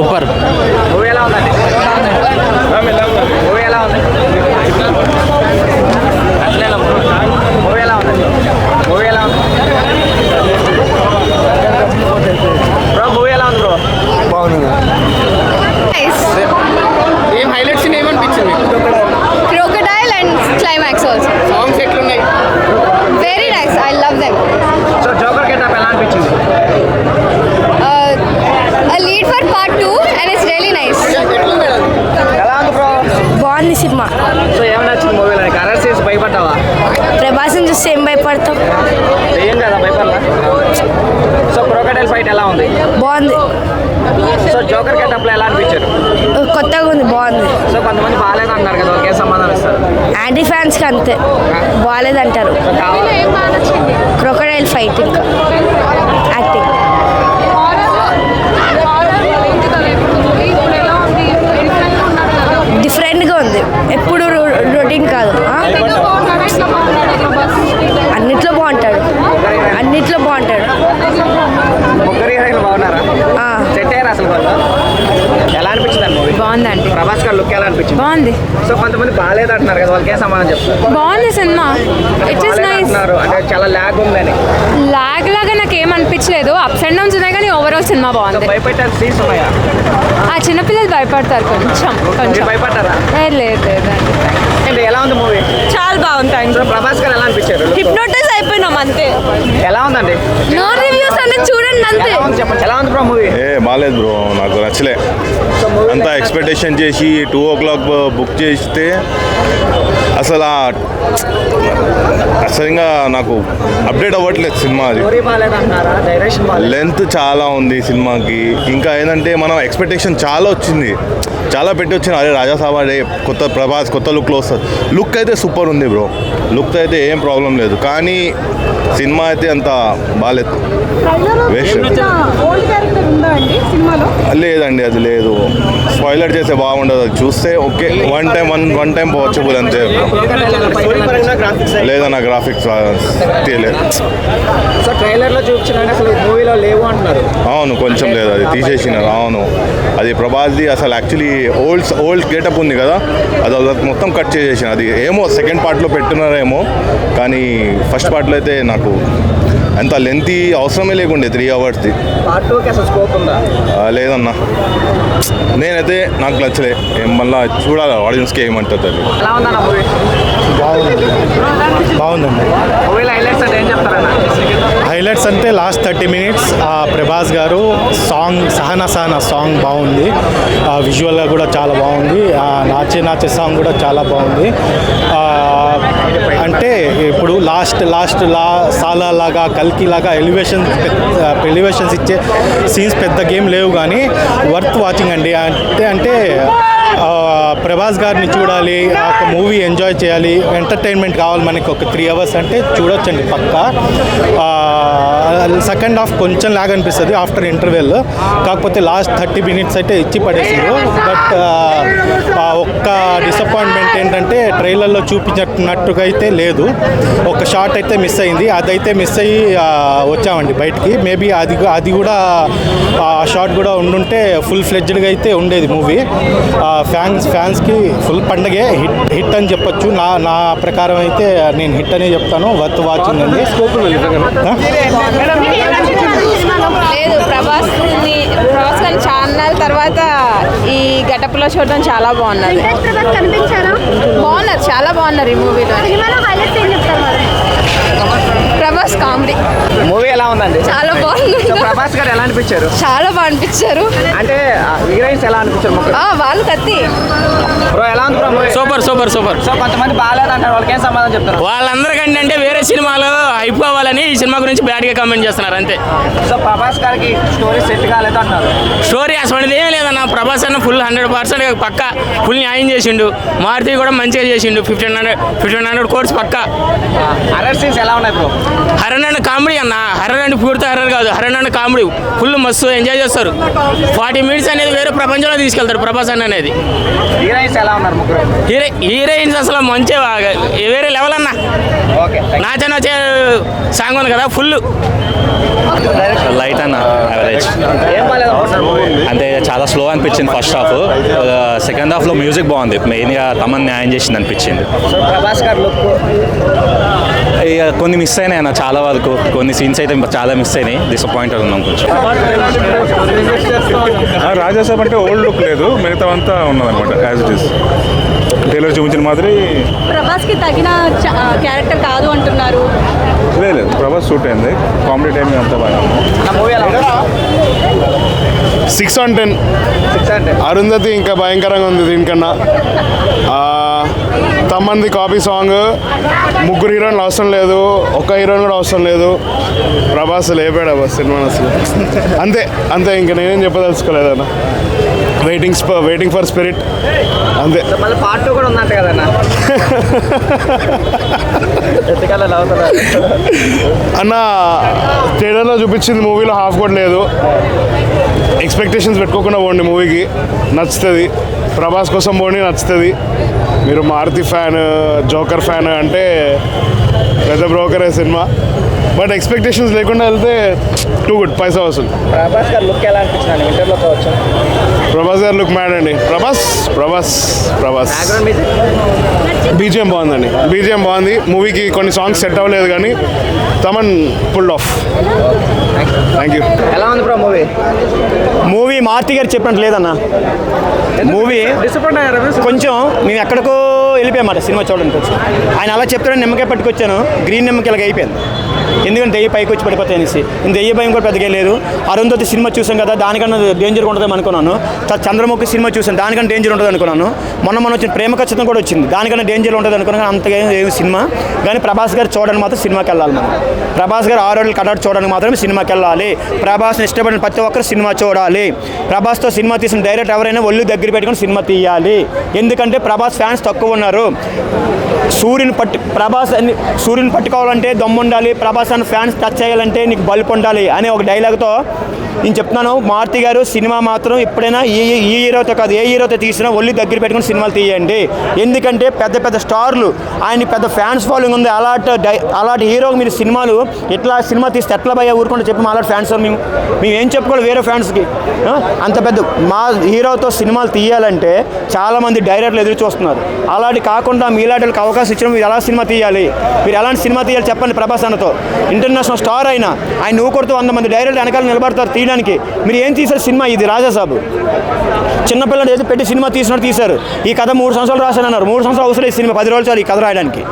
Super movie ఎలా ఉందండి movie ఎలా ఉంది అట్లేనా మూవీ ఎలా ఉందండి మూవీ ఎలా ఉంది బ్రో మూవీ ఎలా ఉంది బ్రో ఏం హైలైట్స్ ఏమనిపించింది crocodile and climax also. Songs ఎట్లున్నాయి Very nice. I love them. So joker getup ఎలా అనిపించింది Uh, a lead for part two, and it's really nice. ఎలా ఉంది బ్రో బాగుంది సినిమా సో ఏం నచ్చింది మూవీలో నీకు అరెస్ట్ చేసి భయపడ్డావా ప్రభాస్ని చూస్తే ఏం భయపడతాం ఏం కదా భయపడలా సో ఎలా ఉంది? బాగుంది. సో జోకర్ గెటప్లో ఎలా అనిపించారు? కొత్తగా ఉంది బాగుంది. సో కొంతమంది బాగాలేదు అంటారు కదా ఏ సమాధానం ఇస్తారు. యాంటీ ఫ్యాన్స్కి అంతే. బాగాలేదంటారు. సో కావాలి. క్రొకడైల్ ఫైట్ ఇంకా యాక్టింగ్ డిఫరెంట్గా ఉంది ఎప్పుడు రొటీన్ కాదు ఆ? అన్నిట్లో బాగుంటాడు అన్నిట్లో బాగుంటాడు ముగ్గురు హీరోయిన్లు బాగున్నారా ఆ. అసలు ఎలా అనిపించింది మూవీ బాగుందండి. ప్రభాస్ గారు లుక్ ఎలా అనిపించింది? బాగుంది. సో కొంతమంది బాగాలేదు అంటున్నారు కదా వాళ్ళకి సమాధానం చెప్తారు బాగుంది సినిమా. ఇట్ బాగాలేదు నైస్ అంటే చాలా ల్యాగ్ ఉందని. లాగ్ లాగా నాకు ఏం అనిపించలేదు. అప్స్ అండ్ డౌన్స్ ఉన్నాయి కానీ ఓవరాల్ సినిమా బాగుంది. భయపెట్టే సీన్స్ ఉన్నాయా? ఆ చిన్నపిల్లలు భయపడతారు కొంచెం కొంచెం. భయపడ్డారా? ఏ, లేదు లేదండి ఏంటి ఎలా ఉంది మూవీ చాలా బాగుంది థ్యాంక్ ప్రభాస్ గారు ఎలా అనిపించారు? హిప్నోటైజ్ అయిపోయినాం అంతే. ఎలా ఉందండి? No reviews ఏ బాగాలేదు బ్రో నాకు నచ్చలే. అంతా ఎక్స్పెక్టేషన్ చేసి టూ ఓ క్లాక్ బుక్ చేస్తే అసలు ఆ- అసలు ఇంకా నాకు అప్డేట్ అవ్వట్లేదు సినిమా అది. లెంత్ చాలా ఉంది సినిమాకి. ఇంకా ఏంటంటే మనం ఎక్స్పెక్టేషన్ చాలా వచ్చింది. చాలా పెట్టి వచ్చిన అరే రాజా సాబాడే కొత్త ప్రభాస్ కొత్త లుక్లో వస్తుంది లుక్ అయితే సూపర్ ఉంది బ్రో లుక్ అయితే ఏం ప్రాబ్లం లేదు. కానీ సినిమా అయితే అంత బాగాలేదు వేస్ట్ లేదండి అది లేదు. స్పాయిలర్ చేస్తే బాగుండదు. అది చూస్తే okay. One time one one time watchable అంతే. లేదన్న గ్రాఫిక్స్ తెలియదు సో ట్రైలర్లో చూపించిన అసలు మూవీలో లేవు అంటున్నారు. అవును కొంచెం లేదు. అది తీసేసినారు. అవును. అది ప్రభాస్ది అసలు యాక్చువల్లీ ఓల్డ్ ఓల్డ్ గెటప్ ఉంది కదా అది మొత్తం కట్ చేసేసిన. అది ఏమో సెకండ్ పార్ట్లో పెట్టున్నారేమో కానీ ఫస్ట్ పార్ట్లో అయితే నాకు అంత లెంతీ అవసరమే లేకుండే త్రీ అవర్స్ది పార్ట్ టూకి అసలు స్కోప్ ఉందా? లేదన్నా. నేనైతే నాకు నచ్చలే. ఏం మళ్ళా చూడాలి ఆడియన్స్కి ఏమంటుంది అది బాగుందండి. హైలైట్స్ అంటే ఏం చెప్తారన్న? హైలైట్స్ అంటే last thirty minutes Prabhas garu song Sahana Sahana song బాగుంది. విజువల్గా కూడా చాలా బాగుంది. ఆ, నాచే నాచే సాంగ్ కూడా చాలా బాగుంది. అంటే ఇప్పుడు లాస్ట్ లాస్ట్ లా సాలా లాగా కల్కి లాగా ఎలివేషన్ ఎలివేషన్స్ ఇచ్చే సీన్స్ పెద్ద గేమ్ లేవు కానీ వర్త్ వాచింగ్ అండి. అంటే అంటే ప్రభాస్ గారిని చూడాలి ఒక మూవీ ఎంజాయ్ చేయాలి ఎంటర్టైన్మెంట్ కావాలి మనకి ఒక త్రీ అవర్స్ అంటే చూడొచ్చండి పక్కా. సెకండ్ హాఫ్ కొంచెం లాగ్ అనిపిస్తుంది ఆఫ్టర్ ఇంటర్వెల్ కాకపోతే లాస్ట్ థర్టీ మినిట్స్ అయితే ఇచ్చి పడేసారు బట్ ఒక్క డిసప్పాయింట్మెంట్ ఏంటంటే ట్రైలర్లో చూపించినట్టుగా అయితే లేదు. ఒక షార్ట్ అయితే మిస్ అయింది. అదైతే మిస్ అయ్యి వచ్చామండి బయటికి. మేబీ అది అది కూడా ఆ షార్ట్ కూడా ఉండుంటే ఫుల్ ఫ్లెడ్జ్డ్గా అయితే ఉండేది మూవీ ఫ్యాన్స్ ఫ్యాన్స్కి ఫుల్ పండగే హిట్ హిట్ అని చెప్పొచ్చు. నా నా ప్రకారం అయితే నేను హిట్ అనే చెప్తాను. వర్త్ వాచింగ్ అండి ఆ? లేదు ప్రభాస్ గారిని ఛానల్ తర్వాత ఈ గటప్లో చూడడం చాలా బాగున్నది. కనిపించారా? బాగున్నారు చాలా బాగున్నారు ఈ మూవీలో. ప్రభాస్ కామెడీ. మూవీ ఎలా ఉందండి? చాలా సో ప్రభాస్ గారు ఎలా అనిపించారు? చాలా బాగా అనిపించారు. అంటే హీరోయిన్స్ ఎలా అనిపించారు ముగ్గురు ఆ, వాళ్ళు కత్తి. బ్రో ఎలా ఉంది bro movie? Super super super. So కొంతమంది బాగాలేదు అంటారు వాళ్ళకి ఏం సమాధానం చెప్తారు? వాళ్ళందరికంటే అంటే వేరే సినిమాలు అయిపోవాలని ఈ సినిమా గురించి బ్యాడ్గా కామెంట్ చేస్తున్నారు అంతే. సో ప్రభాస్ గారికి స్టోరీ సెట్ కాలేదు అంటున్నారు. స్టోరీ అసలు ఏం లేదన్న ప్రభాస్ అన్న ఫుల్ హండ్రెడ్ పర్సెంట్ పక్క ఫుల్ న్యాయం చేసిండు. మారుతి కూడా మంచిగా చేసిండు. Fifteen hundred fifteen hundred course పక్క. అరెస్ట్ సీన్స్ ఎలా ఉన్నాయి బ్రో? హర్రర్ అండ్ కామెడీ అన్న హర్రర్ అండ్ పూర్తి హర్రర్ కాదు. హర్రర్ అండ్ కామెడీ ఫుల్ మస్తు ఎంజాయ్ చేస్తారు. ఫార్టీ మినిట్స్ అనేది వేరే ప్రపంచంలో తీసుకెళ్తారు ప్రభాస్ అన్న అనేది. హీరోయిన్స్ ఎలా ఉన్నారు ముగ్గురు? హీరో హీరోయిన్స్ అసలు మంచిగా వేరే లెవెల్ అన్న. నాచే నాచే సాంగ్ ఉంది కదా ఫుల్. లైట్ అన్న యావరేజ్ అంటే చాలా స్లో అనిపించింది ఫస్ట్ హాఫ్. సెకండ్ హాఫ్లో మ్యూజిక్ బాగుంది. మెయిన్గా తమన్ న్యాయం చేసింది అనిపించింది. సో ప్రభాస్ గారు లుక్ ఇక కొన్ని మిస్ అయినాయి అన్న చాలా వరకు. కొన్ని సీన్స్ అయితే చాలా మిస్ అయినాయి. డిసప్పాయింటెడ్ ఉన్నాం కొంచెం. రాజాసాబ్ అంటే ఓల్డ్ లుక్ లేదు మిగతా అంతా ఉన్నదన్నమాట యాజ్ ఇట్ ఇస్ టైలర్ చూపించిన మాదిరి ప్రభాస్కి తగిన క్యారెక్టర్ కాదు అంటున్నారు. లేదు లేదు ప్రభాస్ సూట్ అయింది కామెడీ టైమింగ్ అంతా బాగా సిక్స్ ఆన్ టెన్ అరుంధతి ఇంకా భయంకరంగా ఉంది దీనికన్నా. ఆ, తమ్మన్ది కాపీ సాంగ్. ముగ్గురు హీరోయిన్లు అవసరం లేదు. ఒక్క హీరోయిన్ కూడా అవసరం లేదు. ప్రభాస్ లేపాడు అబ్బా సినిమా అసలు. అంతే అంతే ఇంకా నేనేం చెప్పదలుచుకోలేదన్న. వెయిటింగ్ వెయిటింగ్ ఫర్ స్పిరిట్ అంతే. పార్ట్ కూడా ఉందంట కదన్నా. అన్న థియేటర్లో చూపించింది మూవీలో హాఫ్ కూడా లేదు. ఎక్స్పెక్టేషన్స్ పెట్టుకోకుండా పోండి మూవీకి. నచ్చుతుంది. ప్రభాస్ కోసం పోండి నచ్చుతుంది. మీరు మారుతి ఫ్యాన్ జోకర్ ఫ్యాన్ అంటే పెద్ద బ్రోకరే సినిమా. బట్ ఎక్స్పెక్టేషన్స్ లేకుండా వెళ్తే టూ గుడ్ పైసా వసూలు. ప్రభాస్ గారు లుక్ ఎలా అనిపించింది కావచ్చు. ప్రభాస్ గారు లుక్ మ్యాడ్ అండి. ప్రభాస్ ప్రభాస్ ప్రభాస్. బీజిఎం బాగుందండి. బీజిఎం బాగుంది. మూవీకి కొన్ని సాంగ్స్ సెట్ అవ్వలేదు కానీ Thaman pull off. Thank you ఎలా ఉంది బ్రో మూవీ? మూవీ మార్తి గారు చెప్పినట్టు లేదన్న. మూవీ కొంచెం మేము ఎక్కడికో వెళ్ళిపోయామాట సినిమా చూడడానికి. వచ్చి ఆయన అలా చెప్తాడని నిమ్మకాయ పట్టుకొచ్చాను. గ్రీన్ నిమ్మకాయలకి అయిపోయింది. ఎందుకంటే దెయ్య పైకి వచ్చి పడిపోతాయి అనేసి. దెయ్య భయం కూడా పెద్దగా లేదు. అరుంధతి సినిమా చూసాం కదా దానికన్నా డేంజర్ ఉంటుందని అనుకున్నాను. తర్వాత చంద్రముఖి సినిమా చూసాను దానికన్నా డేంజర్ ఉంటుంది అనుకున్నాను. మొన్న మొన్న వచ్చిన ప్రేమ ఖచ్చితం కూడా వచ్చింది. దానికన్నా డేంజర్ ఉంటుంది అనుకున్నాను అంతగా ఏమి సినిమా. కానీ ప్రభాస్ గారు చూడడానికి మాత్రం సినిమాకి వెళ్ళాలి మనం. ప్రభాస్ గారు ఆరు రోజులు కట్టాడు చూడడానికి మాత్రమే సినిమాకి వెళ్ళాలి. ప్రభాస్ని ఇష్టపడిన ప్రతి ఒక్కరు సినిమా చూడాలి. ప్రభాస్తో సినిమా తీసిన డైరెక్ట్ ఎవరైనా ఒళ్ళు దగ్గర పెట్టుకుని సినిమా తీయాలి. ఎందుకంటే ప్రభాస్ ఫ్యాన్స్ తక్కువ ఉన్నారు. సూర్యుని పట్టు ప్రభాస్ అని సూర్యుని పట్టుకోవాలంటే దమ్ముండాలి. ప్రభాస్ ప్రభాస్ అని ఫ్యాన్స్ టచ్ చేయాలంటే నీకు బల్బ్ ఉండాలి అనే ఒక డైలాగ్తో నేను చెప్తున్నాను మారుతి గారు సినిమా మాత్రం ఎప్పుడైనా ఈ ఈ హీరోతో కాదు ఏ హీరోతో తీసినా ఒళ్ళు దగ్గర పెట్టుకుని సినిమాలు తీయండి. ఎందుకంటే పెద్ద పెద్ద స్టార్లు ఆయన పెద్ద ఫ్యాన్స్ ఫాలోయింగ్ ఉంది. అలాంటి డై అలాంటి హీరోకి మీరు సినిమాలు ఎట్లా సినిమా తీస్తే ఎట్లా భయ ఊరుకుంటే చెప్పి మా అలాంటి ఫ్యాన్స్ మేము మేము ఏం చెప్పుకోవాలి వేరే ఫ్యాన్స్కి? అంత పెద్ద మా హీరోతో సినిమాలు తీయాలంటే చాలామంది డైరెక్టర్లు ఎదురు చూస్తున్నారు. అలాంటి కాకుండా మీలాంటి అవకాశం ఇచ్చిన మీరు ఎలా సినిమా తీయాలి? మీరు ఎలాంటి సినిమా తీయాలి చెప్పండి ప్రభాస్ అన్నతో. ఇంటర్నేషనల్ స్టార్ అయినా ఆయన ఊకొడుతూ వంద మంది డైరెక్టర్ వెనకాల నిలబడతారు తీయడానికి మీరు ఏం తీశారు సినిమా ఇది? రాజాసాబు చిన్నపిల్లడు ఏదో పెట్టి సినిమా తీసినట్టు తీశారు. ఈ కథ మూడు సంవత్సరాలు రాశానన్నారు. మూడు సంవత్సరాలు అవసరం ఈ సినిమా. పది రోజులు చాలు ఈ కథ రాయడానికి.